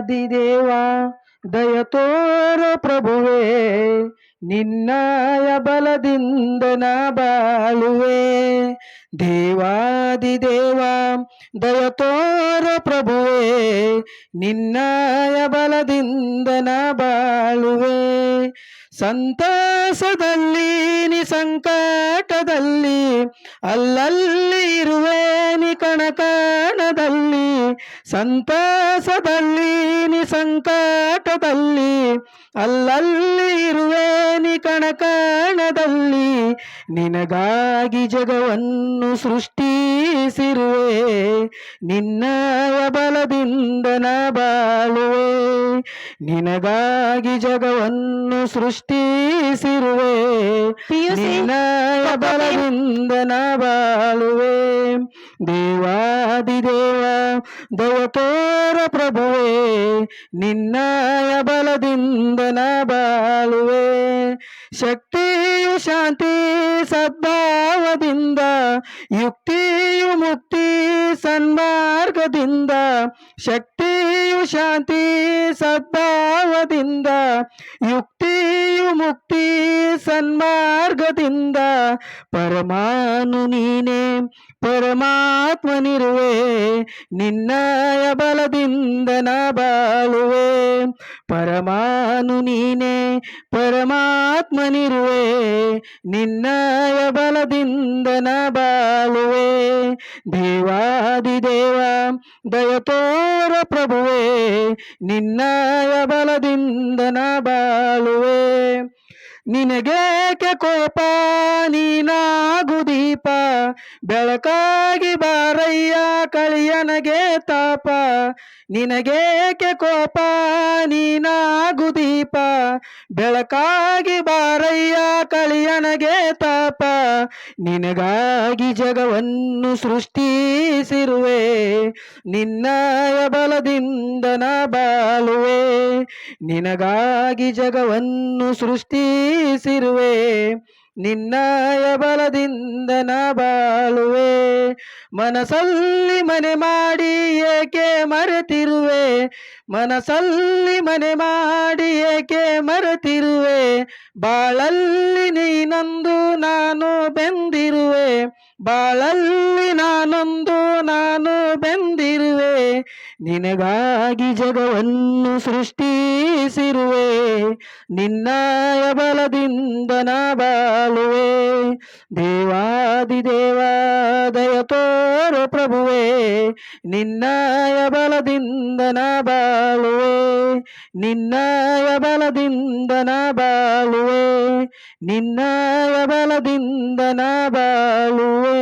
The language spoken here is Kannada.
ದೇವಾದಿದೇವ ದಯ ತೋರ ಪ್ರಭುವೇ, ನಿನ್ನಯ ಬಲದಿಂದ ನಾ ಬಾಳುವೆ. ದಯ ತೋರ ಪ್ರಭುವೇ, ನಿನ್ನಯ ಬಲದಿಂದ ನಾ ಬಾಳುವೆ. ಸಂತಸದಲ್ಲಿ ನಿ ಸಂಕಟದಲ್ಲಿ ಅಲ್ಲಲ್ಲಿ ಇರುವೆ ನಿ ಕಣಕಣದಲ್ಲಿ ಸಂತಸದಲ್ಲಿ ನಿ ಸಂಕಟದಲ್ಲಿ ಅಲ್ಲಲ್ಲಿ ಇರುವೆ ನಿ ಕಣಕಣದಲ್ಲಿ ನಿನಗಾಗಿ ಜಗವನ್ನು ಸೃಷ್ಟಿಸಿರುವೆ ನಿನ್ನ ಬಲದಿಂದ ನ ಬಾಳುವೆ ನಿನಗಾಗಿ ಜಗವನ್ನು ಸೃಷ್ಟಿಸಿರುವೆ ನಿನ್ನ ಬಲದಿಂದ ನ ಬಾಳುವೆ ದೇವಾದಿದೇವ ದಯತೋರ ಪ್ರಭುವೇ, ನಿನ್ನಯ ಬಲದಿಂದ ಬಾಳುವೆ. ಶಕ್ತಿಯು ಶಾಂತಿ ಸದ್ಭಾವದಿಂದ, ಯುಕ್ತಿಯು ಮುಕ್ತಿ ಸನ್ಮಾರ್ಗದಿಂದ, ಶಕ್ತಿಯು ಶಾಂತಿ ಸದ್ಭಾವದಿಂದ ಯುಕ್ತಿಯು ಮುಕ್ತಿ ಸನ್ಮಾರ್ಗದಿಂದ ಪರಮಾನು ನೀನೇ ಪರಮಾತ್ಮನಿರುವೆ ನಿನ್ನಯ ಬಲದಿಂದ ನ ಬಾಳುವೆ. ಪರಮಾನು ನೀನೇ ಪರಮಾತ್ಮನಿರುವೆ ನಿನ್ನಯ ಬಲದಿಂದ ನ ಬಾಳುವೆ. ದೇವಾದಿದೇವ ದಯತೋರ ಪ್ರಭುವೇ, ನಿನ್ನಯ ಬಲದಿಂದ ನ ಬಾಳುವೆ. ನಿನಗೇಕೆ ಕೋಪ? ದೀಪ ಬೆಳಕಾಗಿ ಬಾರಯ್ಯ, ಕಳಿಯನಗೆ ತಾಪ. ನಿನಗೇಕೆ ಕೋಪ? ನೀನಾಗು ದೀಪ. ಬೆಳಕಾಗಿ ಬಾರಯ್ಯ, ಕಳಿಯನಗೆ ತಾಪ. ನಿನಗಾಗಿ ಜಗವನ್ನು ಸೃಷ್ಟಿಸಿರುವೆ. ನಿನ್ನಯ ಬಲದಿಂದ ನ ಬಾಳುವೆ. ನಿನಗಾಗಿ ಜಗವನ್ನು ಸೃಷ್ಟಿಸಿರುವೆ. ನಿನ್ನಯ ಬಲದಿಂದ ನ ಬಾಳುವೆ, ಮನಸಲ್ಲಿ ಮನೆ ಮಾಡಿ ಏಕೆ ಮರೆತಿರುವೆ? ಮನಸಲ್ಲಿ ಮನೆ ಮಾಡಿ ಏಕೆ ಮರೆತಿರುವೆ? ಬಾಳಲ್ಲಿ ನೀನೊಂದು ನಾನು ಬೆಂದಿರುವೆ, ಬಾಳಲ್ಲಿ ನಾನೊಂದು ನಾನು ಬೆಂದಿರುವೆ. ನಿನಗಾಗಿ ಜಗವನ್ನು ಸೃಷ್ಟಿಸಿರುವೆ ನಿನ್ನಯ ಬಲದಿಂದ ನಾ ಬಾಳುವೆ. ದೇವಾದಿದೇವ ದಯ ತೋರು ಪ್ರಭುವೆ, ನಿನ್ನಯ ಬಲದಿಂದ ನಾ ಬಾಳುವೆ. ನಿನ್ನಯ ಬಲದಿಂದ ನಾ ಬಾಳುವೆ, ನಿನ್ನಯ ಬಲದಿಂದ ನಾ ಬಾಳುವೆ.